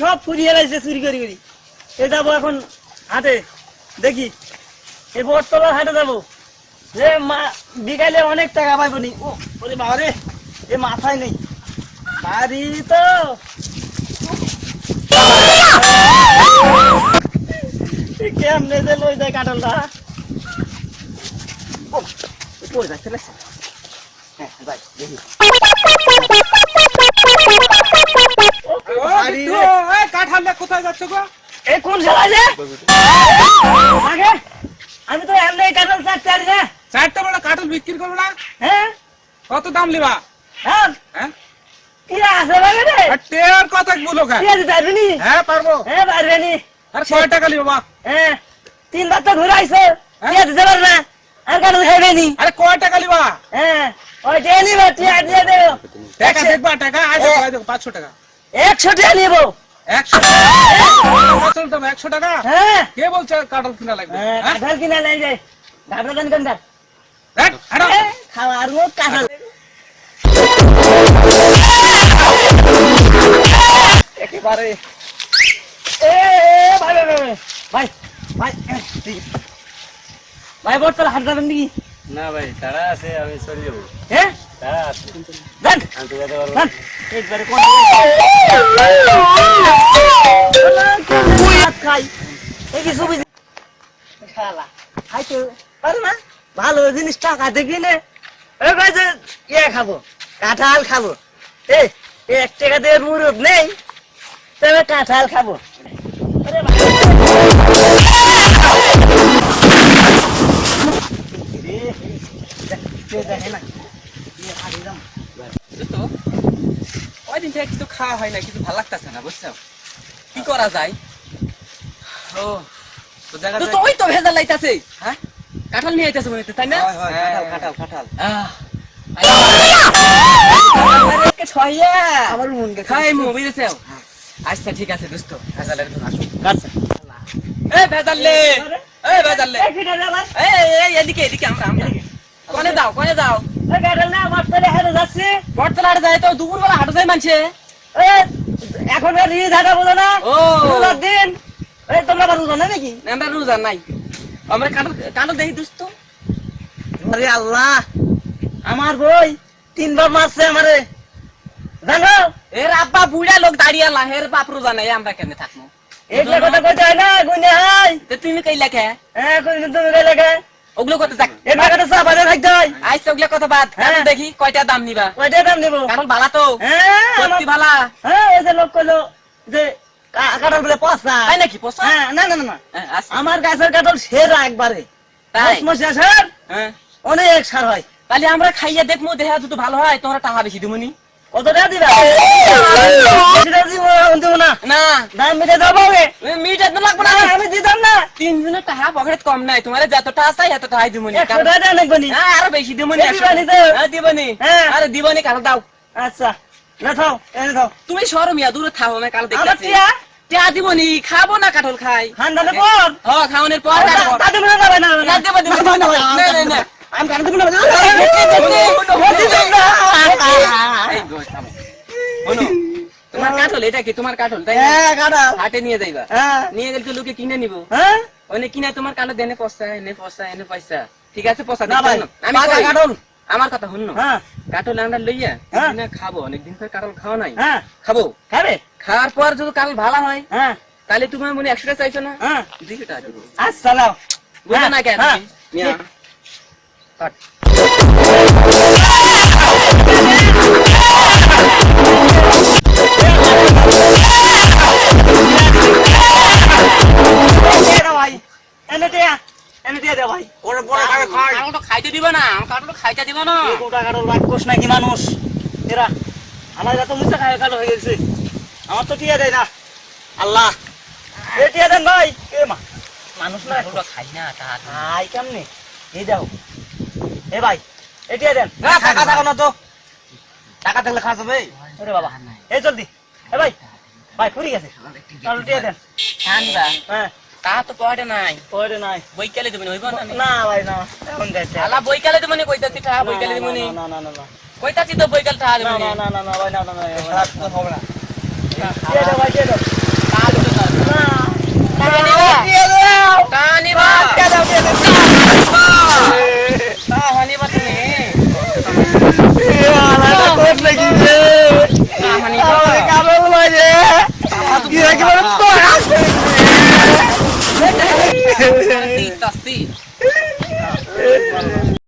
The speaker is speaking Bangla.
সব ফুরিয়ে গেছে, চুরি করি করি। এ যাব এখন হাটে, দেখি। এই বটতলার হাটে যাব। যে মা, বিকালে অনেক টাকা পাইব নি। ওরে বাবা রে, এ মাথায় নেই। বাড়ি তো। কেমনে যে লই যায় কাটলটা পড়ে যাচ্ছে হ্যাঁ যাই, দেখি। ও, বাড়ি রে। কোথায় যাচ্ছ গো? এই কোন শালা যে আগে আমি তো এমনি কাটল চাটতে পারি না চারটা বড় কাঠল বিক্রি করব না? হ্যাঁ? কত দাম লিবা হ্যাঁ? হ্যাঁ? কি আছে বাগে রে? আর টেয়ার কত বলো কি আছে পারবি নি? হ্যাঁ পারব। হ্যাঁ পারবে নি। আর ছয় টাকা লিবা হ্যাঁ তিনবার তো ঘুরে আইসো কি দিতে পারবে না। আর কাটল খাইবে নি? আরে কয় টাকা লিবা হ্যাঁ ওই দিয়ে নিবে টিয়া দিয়ে দেবো। টাকা দেখবা টাকা? আজ দেখো পাঁচশো টাকা। একশো টাকা নিবো একশো টাকা? একশো টাকা? হ্যাঁ। কে বলছে কাঠল কিনা লাগবে? হ্যাঁ, হ্যাঁ? কাঁঠাল কিনা নাই যায় ঘাবড়া হ্যাঁ, হাঁটো। খাওয়ার মুখ কাঁঠাল। একেবারে। এ ভাই ভাই ভাই ভাই ভাই। ভাই বর্তমানে হাট যাবেন নাকি? না ভাই তারা আছে আমি চলে যাব। হ্যাঁ তারা আছে। যান আমি তো যেতে পারব একবারে কোন খাই। এই কিছু বুঝি শালা। খাইতে পারে না ভালো জিনিস টাকা দেখি নে। ওই ইয়ে খাব কাঁঠাল খাব। এ এক টাকা দিয়ে মুরুদ নেই তবে কাঁঠাল খাব। দেখ, কেউ দেখে না ইয়ে খাবি যাম। তো ওই দিন থেকে কিছু খাওয়া হয় না কিছু ভালো লাগতেছে না বুঝছ কি করা যায় ও তো ভেজাল লাইতাছে হ্যাঁ কাঁঠাল নিয়ে আইতাছে মনে তাই না হয়, হয়, কাঁঠাল, কাঁঠাল, মন আচ্ছা ঠিক আছে দোস্ত ভেজালের আচ্ছা ভেজাল ভেজাল এদিকে এদিকে আমরা আমরা কোনে দাও কোনে হাটে যায় তো দুপুর বেলা হাটে যায় মানছে। এখন আর রিজ হাটা বোঝো না। রোজার দিন। এই তোমরা আবার রোজা নাকি আমরা রোজা নাই। আমরা কাঁঠাল কাঁঠাল দেখি দোস্ত আরে আল্লাহ আমার বই তিনবার মারছে আমারে। জানো? এর আব্বা বুড়া লোক দাঁড়িয়ে আলা হের বাপ রোজা নাই আমরা কেন থাকব এইগুলা কথা কইতে হয় না গুনে হয়। তুমি কই লেখে হ্যাঁ তুমি লাগে ওগুলো কত যাক? এই টাকাটা চা আইস ওগুলো কত বাদ? হ্যাঁ। দেখি কয়টা দাম নিবা। কয়টা দাম নিব? কারণ বালা তো। হ্যাঁ সত্যি বালা। হ্যাঁ এই যে লোক কইলো যে কাঁঠাল বলে পচা। তাই নাকি পোষা হ্যাঁ না না না, হ্যাঁ, আমার গাছের কাঁঠাল সেরা একবারে। তাই? হ্যাঁ। অনেক সার হয়। তাহলে আমরা খাইয়া দেখব দেহা যদি ভালো হয় তোমরা টাকা বেশি দিবনি কত দিবা? সেটা দিব দিব না। না। দাম মিটে দেবো আগে মিট এত লাগবো না। না আমি দিতাম না। তিন দিনের টাকা পকেট কম নাই। তোমার যতটা আছে এত টাকাই দিবনি একশো টাকা দেন একবারই। হ্যাঁ আরও বেশি একশো। হ্যাঁ হ্যাঁ। আরে কাল দাও। আচ্ছা। না থাও এনে থাও তুমি সরমিয়া দূরে থাকো না কাল টিয়া? টিয়া দিবনি খাব না কাঠল খাই। পর? খাওয়ানোর পর দেবো না না না, দেবো, দেবো, না, না, দেবো। না, না, না, না। আমি না তোমার কাঠল এটা কি তোমার কাঠল তাই না? হ্যাঁ হাটে নিয়ে যাইবা হ্যাঁ নিয়ে গেলে তো লোকে কিনে নিবো হ্যাঁ ওনে কিনে তোমার কালো দেনে পয়সা এনে পয়সা এনে পয়সা ঠিক আছে পয়সা না দিতে ভাই হবে না। আমি পাকা কই, কাঁঠাল আমার কথা শুন হ্যাঁ কাঠল আমরা লইয়া হ্যাঁ। একদিন খাব অনেকদিন ধরে কাঠল খাওয়া নাই হ্যাঁ খাব খাবে খাওয়ার পর যদি কাল ভালো হয় হ্যাঁ তাহলে তুমি মনে একশো টাকা চাইছো না হ্যাঁ দুইশো টাকা আচ্ছা না কেন হ্যাঁ। কাট। খাই খাইতে দিবা না আমার খাইতে দিবা না গোটা কারোর রাক্ষস নাকি মানুষ এরা আমার এরা তো মুসা খায় কালো হয়ে গেছে আমার তো টিয়া দেয় না। আল্লাহ। এ টিয়া দেন ভাই। এ মা। মানুষ না খাই না খাই কেমনে? এই দাও। এ ভাই এ টিয়া দেন না, টাকা থাকো না তো টাকা থাকলে খাওয়া যাবে ওরে বাবা এই জলদি এ ভাই ভাই ফুরি গেছে কারও টিয়া দেন হ্যাঁ তা তো পড়ে নাই পরে নাই বইকালে দেবনি হইব না না ভাই না এখন যাইতে আলা বইকালে দেবনি কইতাছি টা বইকালে দেবনি না না না না কইতাছি তো বইকাল না দেবনি না না না না ভাই না না না হবে না দিয়ে দাও ভাই দিয়ে দাও Y de que me lo todas.